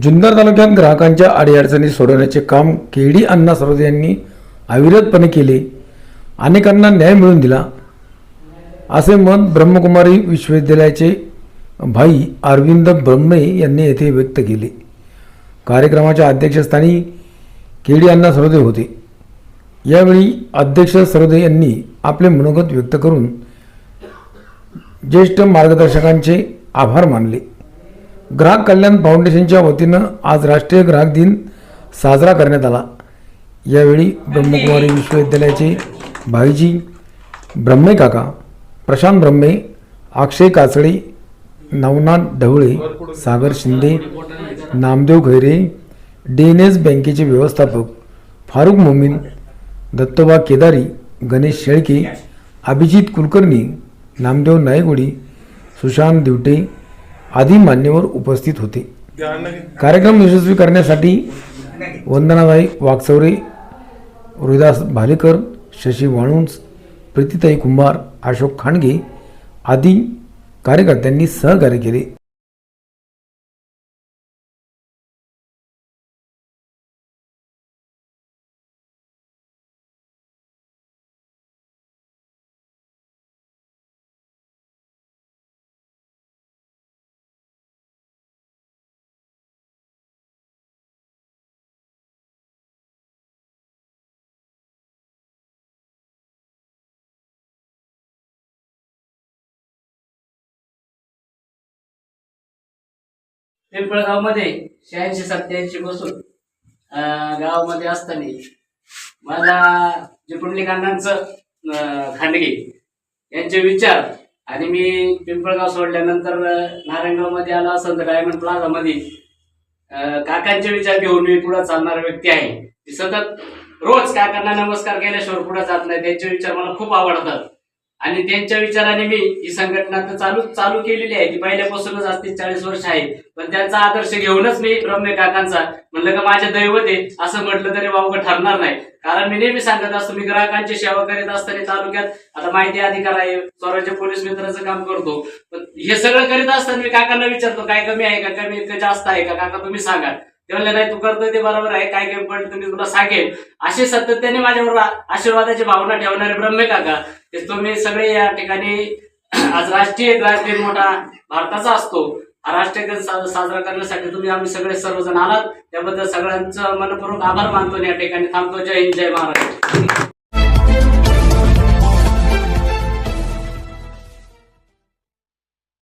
जुन्नर तालुक्यात ग्राहकांच्या अडीअडचणी सोडवण्याचे काम केडी अण्णा सरोदे यांनी अविरतपणे केले. अनेकांना न्याय मिळवून दिला. असे मत ब्रह्मकुमारी विश्वविद्यालयाचे भाई अरविंद ब्रह्मे यांनी येथे व्यक्त केले. कार्यक्रमाच्या अध्यक्षस्थानी केडी अण्णा सरोदे होते. यावेळी अध्यक्ष सरोदे यांनी आपले मनोगत व्यक्त करून ज्येष्ठ मार्गदर्शकांचे आभार मानले. ग्राहक कल्याण फाउंडेशनच्या वतीनं आज राष्ट्रीय ग्राहक दिन साजरा करण्यात आला. यावेळी ब्रह्मकुमारी विश्वविद्यालयाचे भाईजी ब्रह्मे काका Prashant Brahme Akshay Kasale Navnath Dhawale Sagar Shinde Namdev Khaire D N S बँकेचे व्यवस्थापक फारुख मोमीन दत्तोबा केदारी गणेश शेळके अभिजित कुलकर्णी नामदेव नायगुडी सुशांत दिवटे आदी मान्यवर उपस्थित होते. कार्यक्रम यशस्वी करण्यासाठी वंदनाबाई वागचौरे रोहिदास भालेकर शशी वाळुंज प्रीतीताई कुंभार अशोक खांडगे आदी कार्यकर्त्यांनी सहकार्य केले. पिंपळगावमध्ये शहाऐंशी सत्याऐंशी बसून गावामध्ये असताना मला जे पुंडलिकांनांचं अं, खांडगे यांचे विचार आणि मी पिंपळगाव सोडल्यानंतर अं, नारायणगावमध्ये आला असेल तर डायमंड प्लाझा मध्ये काकांचे विचार घेऊन मी पुढे चालणारा व्यक्ती आहे. सतत रोज काकांना नमस्कार केल्याशिवाय पुढे जात नाही त्यांचे विचार मला खूप आवडतात. आणि त्यांच्या विचाराने मी ही संघटना तर चालू चालू केलेली आहे. ती पहिल्यापासूनच असते चाळीस वर्ष आहे. पण त्यांचा आदर्श घेऊनच मी रम्य काकांचा म्हणलं का माझे दैवत आहे असं म्हटलं तरी वावग ठरणार नाही. कारण मी नेहमी सांगत असतो मी ग्राहकांची सेवा करीत असताना तालुक्यात आता माहिती अधिकार आहे स्वराज्य पोलीस मित्राचं काम करतो. पण हे सगळं करीत असताना मी काकांना विचारतो काय कमी आहे का? कमी जास्त आहे का? काका तुम्ही सांगा. ते म्हणले नाही तू करतोय ते बरोबर आहे काय काय पण तुम्ही तुला सांगेल असे सातत्याने माझ्यावर आशीर्वादाची भावना ठेवणारे ब्रह्मे काका ते तुम्ही सगळे या ठिकाणी आज राष्ट्रीय ग्राहक मोठा भारताचा असतो. हा राष्ट्रीय दिन साजरा करण्यासाठी तुम्ही आम्ही सगळे सर्वजण आलात. त्याबद्दल सगळ्यांचं मनपूर्वक आभार मानतो आणि या ठिकाणी थांबतो. जय हिंद जय महाराष्ट्र.